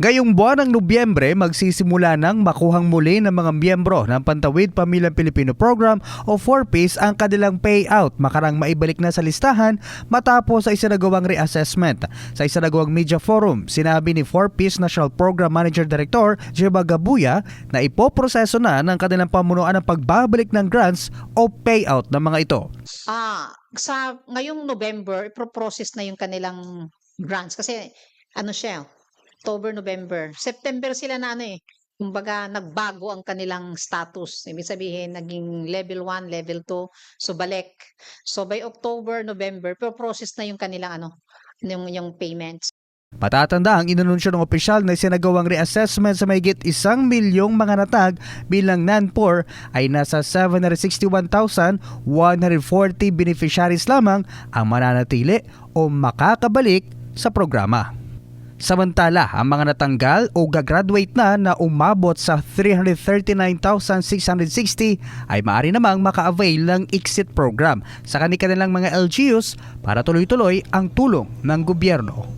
Ngayong buwan ng Nobyembre, magsisimula ng makuhang muli ng mga miyembro ng Pantawid Pamilyang Pilipino Program o 4Ps ang kanilang payout makarang maibalik na sa listahan matapos sa isinagawang reassessment. Sa isinagawang media forum, sinabi ni 4Ps National Program Manager Director Jeba Gabuya na ipoproseso na ng kanilang pamunuan ang pagbabalik ng grants o payout ng mga ito. Ah, sa ngayong November, ipro-process na yung kanilang grants kasi ano siya, October, November. September sila na ano eh. Kumbaga, nagbago ang kanilang status. Ibig sabihin, naging level 1, level 2. So, balik. So, by October, November, pro-process na yung kanilang ano, yung, yung payments. Patatanda ang inanunsyo ng opisyal na sinagawang reassessment sa mahigit isang milyong mga natag bilang non-poor ay nasa 761,140 beneficiaries lamang ang mananatili o makakabalik sa programa. Samantala, ang mga natanggal o gagraduate na na umabot sa 339,660 ay maaari namang maka-avail ng exit program sa kanilang mga LGUs para tuloy-tuloy ang tulong ng gobyerno.